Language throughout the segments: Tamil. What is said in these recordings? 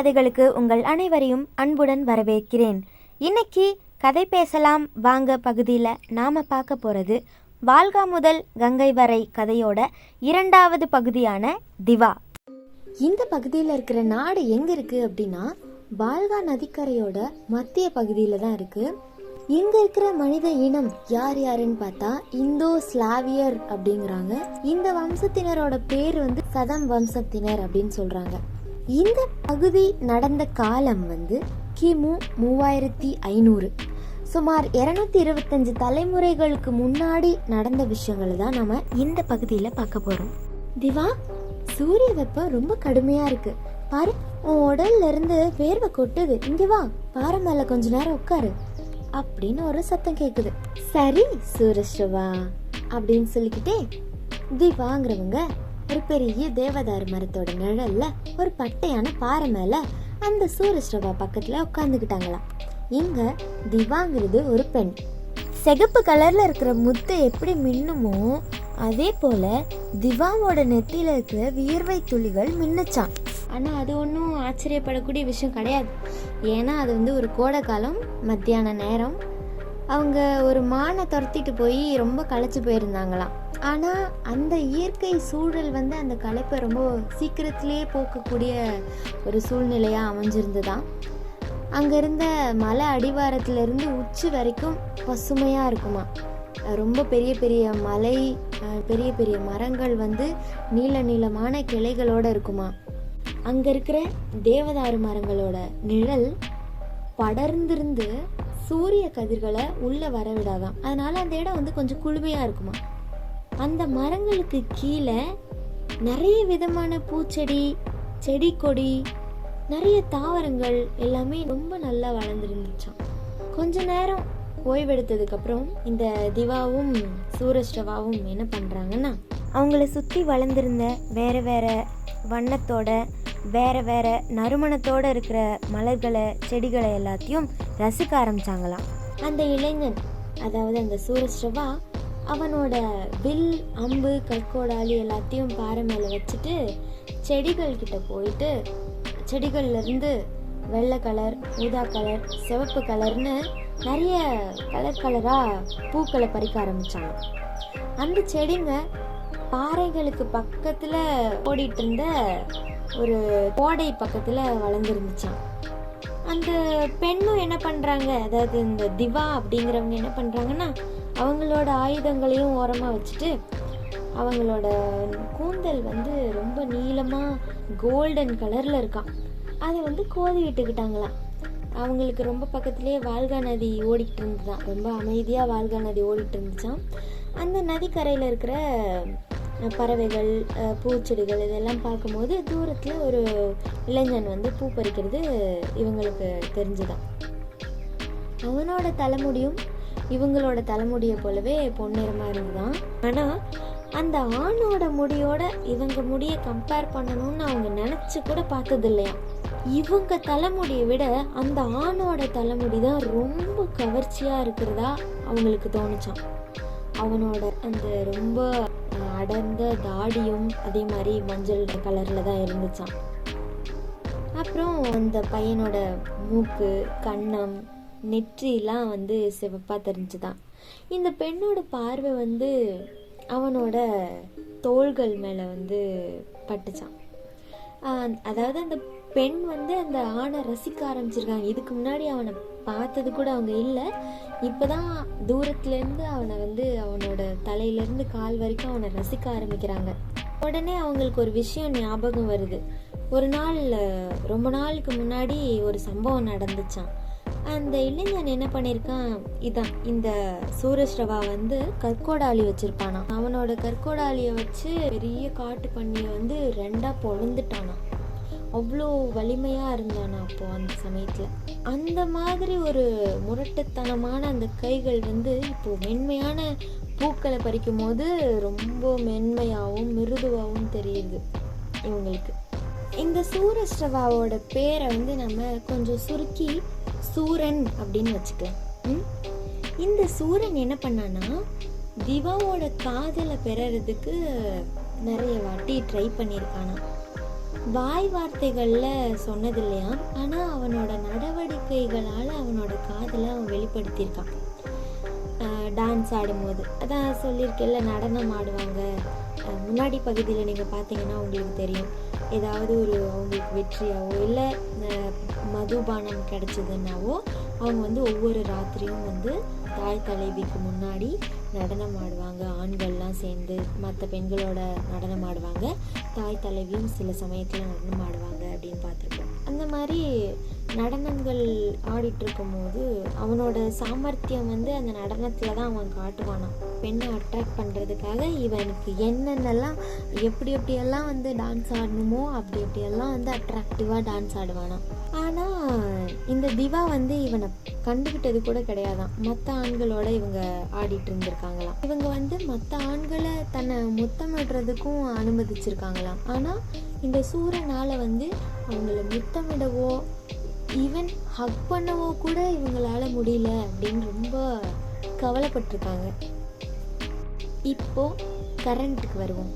கதைகளுக்கு உங்கள் அனைவரையும் அன்புடன் வரவேற்கிறேன். இன்னைக்கு கதை பேசலாம். வாங்க பகுதியில் நாம் பார்க்க போகிறது வால்கா முதல் கங்கை வரை கதையோட இரண்டாவது பகுதியான திவா. இந்த பகுதியில் இருக்கிற நாடு எங்கே இருக்குது அப்படின்னா வால்கா நதிக்கரையோட மத்திய பகுதியில் தான் இருக்குது இங்க இருக்கிற மனித இனம் யார் யாருன்னு பார்த்தா இந்தோ ஸ்லாவியர் அப்படிங்கிறாங்க. இந்த வம்சத்தினரோட பேர் வந்து சதம் வம்சத்தினர் அப்படின்னு சொல்றாங்க. இந்த பகுதி நடந்த காலம் வந்து கிமு மூவாயிரத்தி ஐநூறு. சுமார் இருநூத்தி இருபத்தஞ்சு தலைமுறைகளுக்கு முன்னாடி நடந்த விஷயங்களை தான் நம்ம இந்த பகுதியில் பார்க்க போகிறோம் திவா சூரிய வெப்பம் ரொம்ப கடுமையாக இருக்கு. பாரு உன் உடல்ல இருந்து வேர்வை கொட்டுது. இங்க வா பாறை மேல கொஞ்ச நேரம் உட்காரு. அப்படின்னு ஒரு சத்தம் கேக்குது. சரி சூரஸ்ரவா அப்படின்னு சொல்லிக்கிட்டே திவாங்கிறவங்க ஒரு பெரிய தேவதாரு மரத்தோட நிழல்ல ஒரு பட்டையான பாறை மேல அந்த சூரஸ்ரவா பக்கத்துல உட்காந்துக்கிட்டாங்களாம் இங்க திவாங்கிறது ஒரு பெண். சிகப்பு கலர்ல இருக்கிற முத்து எப்படி மின்னுமோ அதே போல திவாவோட நெத்தியில இருக்கிற வியர்வை துளிகள் மின்னுச்சான் ஆனா அது ஒன்றும் ஆச்சரியப்படக்கூடிய விஷயம் கிடையாது. ஏன்னா அது வந்து ஒரு கோடை காலம் மத்தியான நேரம். அவங்க ஒரு மானை துரத்திட்டு போய் ரொம்ப களைச்சு போயிருந்தாங்களாம். ஆனால் அந்த இயற்கை சூழல் வந்து அந்த களைப்பை ரொம்ப சீக்கிரத்திலே போக்கக்கூடிய ஒரு சூழ்நிலையாக அமைஞ்சிருந்துதான் அங்கே இருந்த மலை அடிவாரத்திலிருந்து உச்சி வரைக்கும் பசுமையாக இருக்குமா? ரொம்ப பெரிய பெரிய மலை பெரிய பெரிய மரங்கள் வந்து நீள நீளமான கிளைகளோடு இருக்குமா? அங்கே இருக்கிற தேவதாரு மரங்களோட நிழல் படர்ந்திருந்து சூரிய கதிர்களை உள்ளே வரவிடாதான் அதனால் அந்த இடம் வந்து கொஞ்சம் குளுமையாக இருக்குமா? அந்த மரங்களுக்கு கீழே நிறைய விதமான பூச்செடி செடி கொடி நிறைய தாவரங்கள் எல்லாமே ரொம்ப நல்லா வளர்ந்துருந்துச்சாம். கொஞ்ச நேரம் ஓய்வெடுத்ததுக்கப்புறம் இந்த திவாவும் சூரஷ்டவாவும் என்ன பண்ணுறாங்கன்னா அவங்கள சுற்றி வளர்ந்துருந்த வேற வேற வண்ணத்தோட வேறு வேறு நறுமணத்தோட இருக்கிற மலர்களை செடிகளை எல்லாத்தையும் ரசிக்க ஆரம்பிச்சாங்களாம். அந்த இளைஞன் அதாவது அந்த சூரஸ்ரவா அவனோட வில் அம்பு கற்கோடாலி எல்லாத்தையும் பாறை மேலே வச்சுட்டு செடிகள் கிட்ட போயிட்டு செடிகள்லேருந்து வெள்ளை கலர் ஊதா கலர் சிவப்பு கலர்னு நிறைய கலர் கலராக பூக்களை பறிக்க ஆரம்பித்தாங்க அந்த செடிங்க பாறைகளுக்கு பக்கத்தில் ஓடிட்டு இருந்த ஒரு கோடை பக்கத்தில் வளர்ந்துருந்துச்சான் அந்த பெண்ணும் என்ன பண்ணுறாங்க அதாவது இந்த திவா அப்படிங்கிறவங்க என்ன பண்ணுறாங்கன்னா அவங்களோட ஆயுதங்களையும் ஓரமாக வச்சுட்டு அவங்களோட கூந்தல் வந்து ரொம்ப நீளமாக கோல்டன் கலரில் இருக்கான் அதை வந்து கோதி விட்டுக்கிட்டாங்களாம். அவங்களுக்கு ரொம்ப பக்கத்துலேயே வால்கா நதி ஓடிக்கிட்டு இருந்துதான். ரொம்ப அமைதியாக வால்கா நதி ஓடிக்கிட்டு இருந்துச்சான் அந்த நதிக்கரையில் இருக்கிற பறவைகள் பூச்செடிகள் இதெல்லாம் பார்க்கும்போது தூரத்தில் ஒரு இளைஞன் வந்து பூ பறிக்கிறது இவங்களுக்கு தெரிஞ்சுதான். அவனோட தலைமுடியும் இவங்களோட தலைமுடியை போலவே பொன்னிறமாக இருந்துதான் ஆனால் அந்த ஆணோட முடியோட இவங்க முடியை கம்பேர் பண்ணணும்னு அவங்க நினச்சி கூட பார்த்தது இல்லையா இவங்க தலைமுடியை விட அந்த ஆணோட தலைமுடி தான் ரொம்ப கவர்ச்சியாக இருக்கிறதா அவங்களுக்கு தோணுச்சான் அவனோட அந்த ரொம்ப அடர்ந்த தாடியும் அதே மாதிரி மஞ்சள் கலரில் தான் இருந்துச்சான் அப்புறம் அந்த பையனோட மூக்கு கண்ணம் நெற்றிலாம் வந்து சிவப்பாக தெரிஞ்சுதான். இந்த பெண்ணோட பார்வை வந்து அவனோட தோள்கள் மேலே வந்து பட்டுச்சான் அதாவது அந்த பெண் வந்து அந்த ஆணை ரசிக்க ஆரம்பிச்சிருக்காங்க. இதுக்கு முன்னாடி அவனை பார்த்தது கூட அவங்க இல்லை. இப்போதான் தூரத்துலேருந்து அவனை வந்து அவனோட தலையிலேருந்து கால் வரைக்கும் அவனை ரசிக்க ஆரம்பிக்கிறாங்க. உடனே அவங்களுக்கு ஒரு விஷயம் ஞாபகம் வருது. ஒரு நாள் ரொம்ப நாளுக்கு முன்னாடி ஒரு சம்பவம் நடந்துச்சான் அந்த இளைஞன் என்ன பண்ணியிருக்கான் இதான் இந்த சூரஸ்ரவா வந்து கற்கோடாலி வச்சிருப்பானா அவனோட கற்கோடாலியை வச்சு பெரிய காட்டு பண்ணியை வந்து ரெண்டாக பொழுந்துட்டானா அவ்வளோ வலிமையாக இருந்தானா அப்போது அந்த சமயத்தில். அந்த மாதிரி ஒரு முரட்டுத்தனமான அந்த கைகள் வந்து இப்போது மென்மையான பூக்களை பறிக்கும் போது ரொம்ப மென்மையாகவும் மிருதுவாகவும் தெரியுது இவங்களுக்கு. இந்த சூரஸ்ரவாவோட பேரை வந்து நம்ம கொஞ்சம் சுருக்கி சூரன் அப்படின்னு வச்சுக்கலாம் இந்த சூரன் என்ன பண்ணானா திவாவோட காதலை பெறறதுக்கு நிறைய வாட்டி ட்ரை பண்ணியிருக்கானா வாய் வார்த்தைகளில் சொன்னது இல்லையா? ஆனால் அவனோட நடவடிக்கைகளால் அவனோட காதலை அவன் வெளிப்படுத்தியிருக்கான். டான்ஸ் ஆடும்போது. அதான் சொல்லியிருக்கேன்ல நடனம் ஆடுவாங்க. முன்னாடி பகுதியில் நீங்கள் பார்த்தீங்கன்னா உங்களுக்கு தெரியும். ஏதாவது ஒரு அவங்களுக்கு வெற்றியாவோ இல்லை மதுபானம் கிடச்சதுன்னாவோ அவங்க வந்து ஒவ்வொரு ராத்திரியும் வந்து தாய் தலைவிக்கு முன்னாடி நடனம் ஆடுவாங்க. ஆண்கள்லாம் சேர்ந்து மற்ற பெண்களோட நடனம் ஆடுவாங்க. தாய் தலைவியும் சில சமயத்தில் நடனம் ஆடுவாங்க அப்படின்னு பார்த்துருக்கோம் அந்த மாதிரி நடனங்கள் ஆடிட்டு இருக்கும்போது அவனோட சாமர்த்தியம் வந்து அந்த நடனத்தில் தான் அவன் காட்டுவானான் பெண்ணை அட்ராக்ட் பண்ணுறதுக்காக இவனுக்கு என்னென்னலாம் எப்படி எப்படியெல்லாம் வந்து டான்ஸ் ஆடணுமோ அப்படி எப்படியெல்லாம் வந்து அட்ராக்டிவாக டான்ஸ் ஆடுவானாம். ஆனால் இந்த திவா வந்து இவனை கண்டுக்கிட்டது கூட கிடையாதான் மற்ற ஆண்களோட இவங்க ஆடிட்டு இருந்திருக்காங்களாம் இவங்க வந்து மற்ற ஆண்களை தன்னை முத்தமிடுறதுக்கும் அனுமதிச்சிருக்காங்களாம். ஆனால் இந்த சூரனால வந்து அவங்கள முத்தமிடவோ ஈவன் ஹக் பண்ணவோ கூட இவங்களால முடியல அப்படின்னு ரொம்ப கவலைப்பட்டிருக்காங்க. இப்போ கரண்ட்டுக்கு வருவோம்.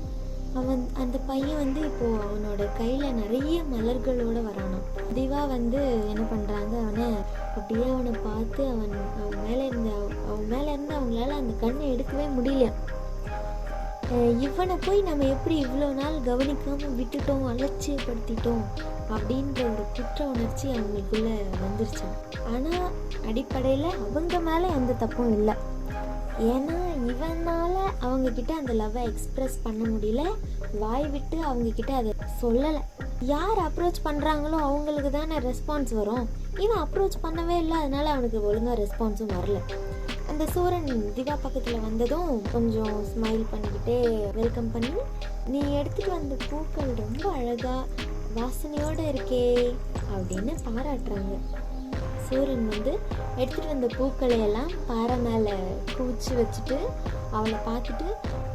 அவன் அந்த பையன் வந்து இப்போ அவனோட கையில நிறைய மலர்களோட வரானாம். திவா வந்து என்ன பண்றாங்க அவனை அப்படியே அவனை பார்த்து அவன் அவன் மேல இருந்த அவன் மேல இருந்து அவங்களால அந்த கண்ணை எடுக்கவே முடியல. இவனை போய் நம்ம எப்படி இவ்வளோ நாள் கவனிக்காமல் விட்டுட்டோம் அலட்சியப்படுத்திட்டோம் அப்படின்ற ஒரு குற்ற உணர்ச்சி அவங்களுக்குள்ளே வந்துருச்சான் ஆனால் அடிப்படையில் அவங்க மேலே எந்த தப்பும் இல்லை. ஏன்னா இவனால் அவங்கக்கிட்ட அந்த லவ்வை எக்ஸ்ப்ரெஸ் பண்ண முடியல. வாய் விட்டு அவங்கக்கிட்ட அதை சொல்லலை. யார் அப்ரோச் பண்ணுறாங்களோ அவங்களுக்கு தானே ரெஸ்பான்ஸ் வரும். இவன் அப்ரோச் பண்ணவே இல்லை அதனால அவனுக்கு ஒழுங்காக ரெஸ்பான்ஸும் வரல. அந்த சூரன் திவா பக்கத்தில் வந்ததும் கொஞ்சம் ஸ்மைல் பண்ணிக்கிட்டே வெல்கம் பண்ணி நீ எடுத்துகிட்டு வந்த பூக்கள் ரொம்ப அழகாக வாசனையோடு இருக்கே அப்படின்னு பாராட்டுறாங்க. சூரன் வந்து எடுத்துகிட்டு வந்த பூக்களை எல்லாம் பாறை மேலே குவிச்சு வச்சுட்டு அவளை பார்த்துட்டு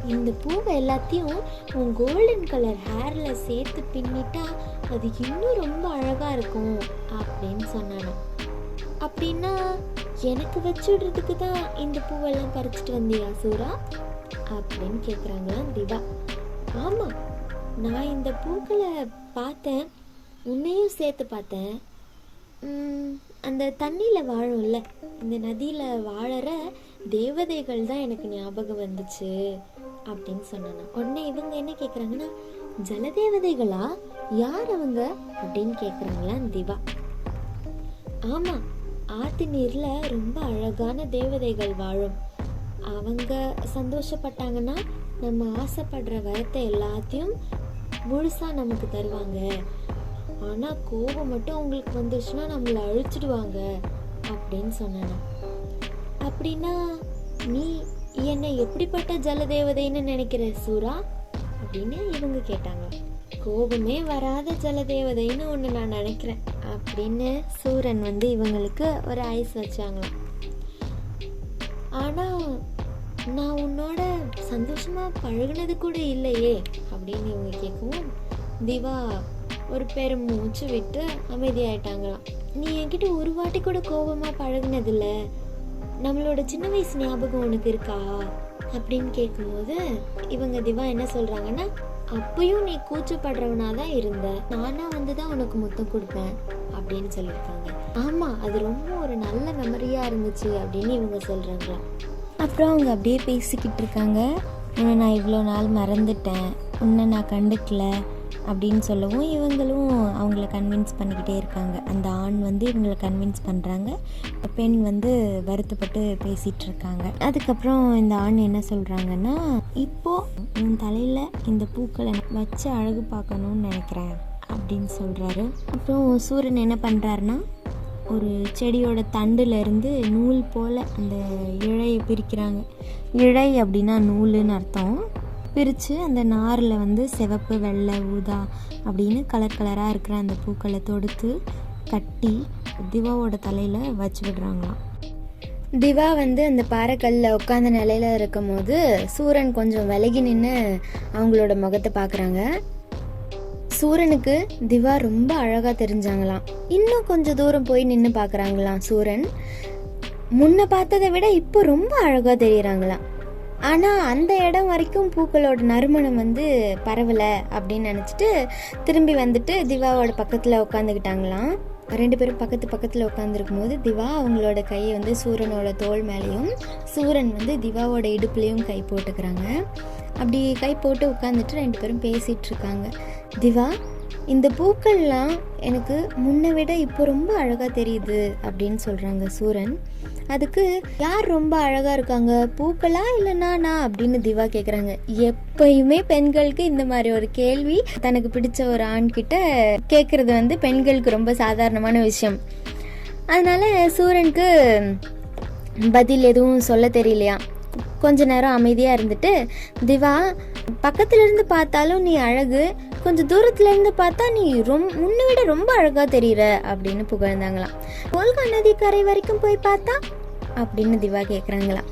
இந்த பூவை எல்லாத்தையும் உன் கோல்டன் கலர் ஹேரில் சேர்த்து பின்னிட்டா அது இன்னும் ரொம்ப அழகாக இருக்கும் அப்படின்னு சொன்னானாம் அப்படின்னா எனக்கு வச்சு விடுறதுக்கு தான் இந்த பூவெல்லாம் பறிச்சுட்டு வந்தியா சூரா? அப்படின்னு கேட்குறாங்களாம் திவா. ஆமாம் நான் இந்த பூக்களை பார்த்தேன் உன்னையும் சேர்த்து பார்த்தேன். அந்த தண்ணியில் வாழும்ல இந்த நதியில் வாழற தேவதைகள் தான் எனக்கு ஞாபகம் வந்துச்சு அப்படின்னு சொன்னானா உடனே இவங்க என்ன கேட்குறாங்கன்னா ஜலதேவதைகளா? யார் அவங்க? அப்படின்னு கேட்குறாங்களாம் திவா. ஆமாம் ஆத்து நீரில் ரொம்ப அழகான தேவதைகள் வாழும். அவங்க சந்தோஷப்பட்டாங்கன்னா நம்ம ஆசைப்படுற வரத்தை எல்லாத்தையும் முழுசாக நமக்கு தருவாங்க. ஆனால் கோபம் மட்டும் அவங்களுக்கு வந்துருச்சுன்னா நம்மளை அழிச்சிடுவாங்க அப்படின்னு சொன்னானா. அப்படின்னா நீ என்னை எப்படிப்பட்ட ஜலதேவதைன்னு நினைக்கிற சூரா? அப்படின்னு இவங்க கேட்டாங்க. கோபமே வராத ஜலதேவதைன்னு ஒன்று நான் நினைக்கிறேன். அப்படின்னு சூரன் வந்து இவங்களுக்கு ஒரு ஐஸ் வச்சாங்களாம். ஆனால் நான் உன்னோட சந்தோஷமாக பழகுனது கூட இல்லையே அப்படின்னு இவங்க கேட்கவும் திவா ஒரு பெரும் மூச்சு விட்டு அமைதியாயிட்டாங்களாம். நீ என்கிட்ட ஒரு வாட்டி கூட கோபமாக பழகுனதில்ல. நம்மளோட சின்ன வயசு ஞாபகம் உனக்கு இருக்கா? அப்படின்னு கேட்கும்போது இவங்க திவா என்ன சொல்கிறாங்கன்னா அப்பயும் நீ கூச்சப்படுறவனா தான் இருந்த. நானா வந்து தான் உனக்கு முத்தம் கொடுப்பேன் அப்படின்னு சொல்லியிருக்காங்க. ஆமாம் அது ரொம்ப ஒரு நல்ல மெமரியாக இருந்துச்சு அப்படின்னு இவங்க சொல்கிறாங்களாம் அப்புறம் அவங்க அப்படியே பேசிக்கிட்டு இருக்காங்க. உன்னை நான் இவ்வளோ நாள் மறந்துட்டேன். உன்னை நான் கண்டுக்கல. அப்படின்னு சொல்லவும் இவங்களும் அவங்கள கன்வின்ஸ் பண்ணிக்கிட்டே இருக்காங்க. அந்த ஆண் வந்து இவங்களை கன்வின்ஸ் பண்ணுறாங்க பெண் வந்து வருத்தப்பட்டு பேசிகிட்டு இருக்காங்க. அதுக்கப்புறம் இந்த ஆண் என்ன சொல்கிறாங்கன்னா இப்போ உன் தலையில் இந்த பூக்களை வச்சு அழகு பார்க்கணும்னு நினைக்கிறேன் அப்படின்னு சொல்கிறாரு அப்புறம் சூரன் என்ன பண்ணுறாருன்னா ஒரு செடியோட தண்டுலேருந்து நூல் போல் அந்த இழையை பிரிக்கிறாங்க. இழை அப்படின்னா நூலுன்னு அர்த்தம். பிரித்து அந்த நாரில் வந்து சிவப்பு வெள்ளை ஊதா அப்படின்னு கலர் கலராக இருக்கிற அந்த பூக்களை தொடுத்து கட்டி திவாவோட தலையில் வச்சு விடுறாங்களாம். திவா வந்து அந்த பாறைக்கல்லில் உட்காந்த நிலையில் இருக்கும்போது சூரன் கொஞ்சம் விலகி நின்று அவங்களோட முகத்தை பார்க்குறாங்க. சூரனுக்கு திவா ரொம்ப அழகாக தெரிஞ்சாங்களாம். இன்னும் கொஞ்சம் தூரம் போய் நின்று பார்க்குறாங்களாம் சூரன். முன்ன பார்த்ததை விட இப்போ ரொம்ப அழகாக தெரியறாங்களாம். ஆனால் அந்த இடம் வரைக்கும் பூக்களோட நறுமணம் வந்து பரவலை அப்படின்னு நினச்சிட்டு திரும்பி வந்துட்டு திவாவோட பக்கத்தில் உட்காந்துக்கிட்டாங்களாம் ரெண்டு பேரும் பக்கத்து பக்கத்தில் உட்காந்துருக்கும் போது திவா அவங்களோட கையை வந்து சூரனோட தோல் மேலேயும் சூரன் வந்து திவாவோட இடுப்புலேயும் கை போட்டுக்கிறாங்க. அப்படி கை போட்டு உட்காந்துட்டு ரெண்டு பேரும் பேசிகிட்ருக்காங்க திவா இந்த பூக்கள்லாம் எனக்கு முன்னை விட இப்போ ரொம்ப அழகாக தெரியுது அப்படின்னு சொல்கிறாங்க சூரன். அதுக்கு யார் ரொம்ப அழகாக இருக்காங்க? பூக்களா இல்லை நானா? அப்படின்னு திவா கேட்குறாங்க எப்பயுமே பெண்களுக்கு இந்த மாதிரி ஒரு கேள்வி தனக்கு பிடிச்ச ஒரு ஆண்கிட்ட கேட்குறது வந்து பெண்களுக்கு ரொம்ப சாதாரணமான விஷயம். அதனால சூரனுக்கு பதில் எதுவும் சொல்ல தெரியலையா? கொஞ்ச நேரம் அமைதியாக இருந்துட்டு திவா பக்கத்துலேருந்து பார்த்தாலும் நீ அழகு கொஞ்சம் தூரத்துலேருந்து பார்த்தா நீ ரொம் முன்ன விட ரொம்ப அழகாக தெரியுற அப்படின்னு புகழ்ந்தாங்களாம். கோல்கா நதி கரை வரைக்கும் போய் பார்த்தா? அப்படின்னு திவா கேட்குறாங்களாம்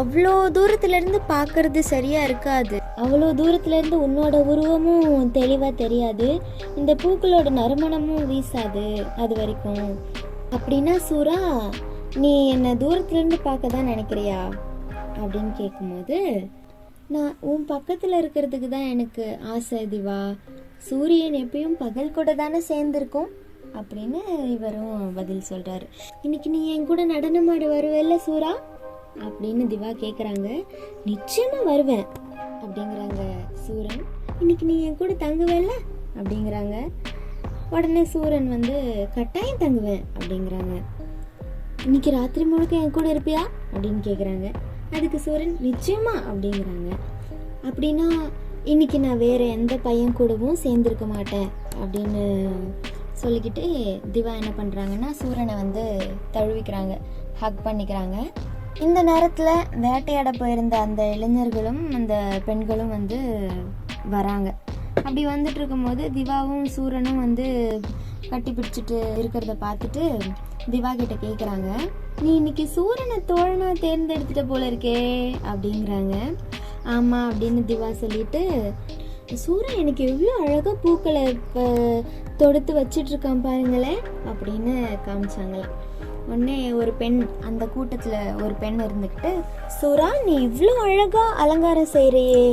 அவ்வளோ தூரத்துலேருந்து பார்க்கறது சரியாக இருக்காது. அவ்வளோ தூரத்துலேருந்து உன்னோட உருவமும் தெளிவாக தெரியாது. இந்த பூக்களோட நறுமணமும் வீசாது அது வரைக்கும். அப்படின்னா சூரா நீ என்னை தூரத்துலேருந்து பார்க்க தான் நினைக்கிறியா? அப்படின்னு கேட்கும்போது நான் உன் பக்கத்தில் இருக்கிறதுக்கு தான் எனக்கு ஆசை திவா. சூரியன் எப்பயும் பகல் கூட தானே சேர்ந்துருக்கும் அப்படின்னு இவரும் பதில் சொல்கிறாரு இன்னைக்கு நீ என் கூட நடனம் ஆட வருவேல்ல சூரா? அப்படின்னு திவா கேட்குறாங்க நிச்சயமாக வருவேன் அப்படிங்கிறாங்க சூரன். இன்னைக்கு நீ என் கூட தங்குவேல்ல? அப்படிங்கிறாங்க. உடனே சூரன் வந்து கட்டாயம் தங்குவேன் அப்படிங்கிறாங்க. இன்னைக்கு ராத்திரி முழுக்க என் கூட இருப்பியா? அப்படின்னு கேட்குறாங்க அதுக்கு சூரன் நிச்சயமா அப்படிங்கிறாங்க. அப்படின்னா இன்னைக்கு நான் வேற எந்த பையன் கூடவும் சேர்ந்துருக்க மாட்டேன் அப்படின்னு சொல்லிக்கிட்டு திவா என்ன பண்ணுறாங்கன்னா சூரனை வந்து தழுவிக்கிறாங்க ஹக் பண்ணிக்கிறாங்க. இந்த நேரத்தில் வேட்டையாட போயிருந்த அந்த இளைஞர்களும் அந்த பெண்களும் வந்து வராங்க. அப்படி வந்துட்டு இருக்கும்போது திவாவும் சூரனும் வந்து கட்டி பிடிச்சிட்டு இருக்கிறத பார்த்துட்டு திவா கிட்ட கேட்குறாங்க நீ இன்னைக்கு சூரனை தோழனாக தேர்ந்தெடுத்துட்ட போல இருக்கே அப்படிங்கிறாங்க. ஆமாம் அப்படின்னு திவா சொல்லிட்டு சூரியன் எனக்கு எவ்வளோ அழகாக பூக்களை இப்போ தொடுத்து வச்சிட்ருக்கான் பாருங்களேன் அப்படின்னு காமிச்சாங்களாம். உடனே ஒரு பெண் அந்த கூட்டத்தில் ஒரு பெண் இருந்துக்கிட்டு சுரா நீ இவ்வளோ அழகாக அலங்காரம் செய்கிறியே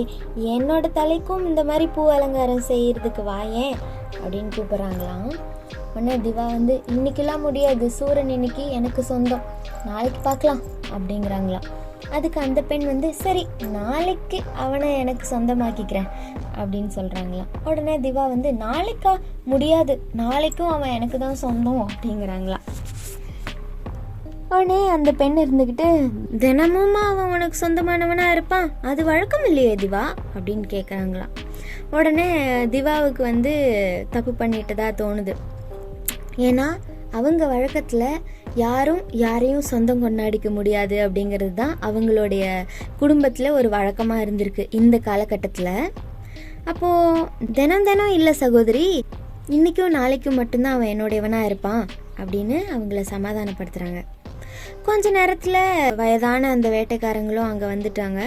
என்னோட தலைக்கும் இந்த மாதிரி பூ அலங்காரம் செய்கிறதுக்கு வாயேன் அப்படின்னு கூப்பிட்றாங்களாம் உடனே திவா வந்து இன்னைக்கெல்லாம் முடியாது. சூரன் இன்னைக்கு எனக்கு சொந்தம். நாளைக்கு பார்க்கலாம் அப்படிங்கிறாங்களாம் அதுக்கு அந்த பெண் வந்து சரி நாளைக்கு அவனை எனக்கு சொந்தமாக்கிக்கிறேன் அப்படின்னு சொல்கிறாங்களாம் உடனே திவா வந்து நாளைக்கா முடியாது. நாளைக்கும் அவன் எனக்கு தான் சொந்தம் அப்படிங்கிறாங்களாம் உடனே அந்த பெண் இருந்துக்கிட்டு தினமும் அவன் உனக்கு சொந்தமானவனாக இருப்பான். அது வழக்கம் இல்லையே திவா அப்படின்னு கேட்குறாங்களாம் உடனே திவாவுக்கு வந்து தப்பு பண்ணிட்டதா தோணுது. ஏன்னா அவங்க வழக்கத்தில் யாரும் யாரையும் சொந்தம் கொண்டாடிக்க முடியாது அப்படிங்கிறது தான் அவங்களுடைய குடும்பத்தில் ஒரு வழக்கமாக இருந்திருக்கு இந்த காலகட்டத்தில். அப்போது தினம் தினம் இல்லை சகோதரி இன்றைக்கும் நாளைக்கும் மட்டும்தான் அவன் என்னுடையவனாக இருப்பான் அப்படின்னு அவங்கள சமாதானப்படுத்துகிறாங்க கொஞ்ச நேரத்தில் வயதான அந்த வேட்டைக்காரங்களும் அங்கே வந்துட்டாங்க.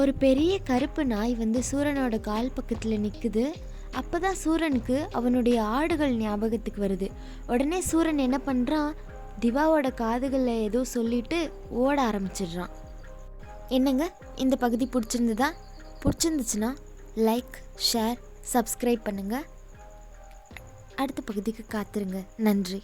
ஒரு பெரிய கருப்பு நாய் வந்து சூரனோட கால் பக்கத்தில் நிற்குது அப்போ தான் சூரனுக்கு அவனுடைய ஆடுகள் ஞாபகத்துக்கு வருது. உடனே சூரன் என்ன பண்ணுறான் திவாவோட காதுகளில் ஏதோ சொல்லிட்டு ஓட ஆரம்பிச்சிடுறான். என்னங்க? இந்த பகுதி பிடிச்சிருந்ததா? பிடிச்சிருந்துச்சுன்னா லைக் ஷேர் சப்ஸ்கிரைப் பண்ணுங்கள் அடுத்த பகுதிக்கு காத்துருங்க. நன்றி.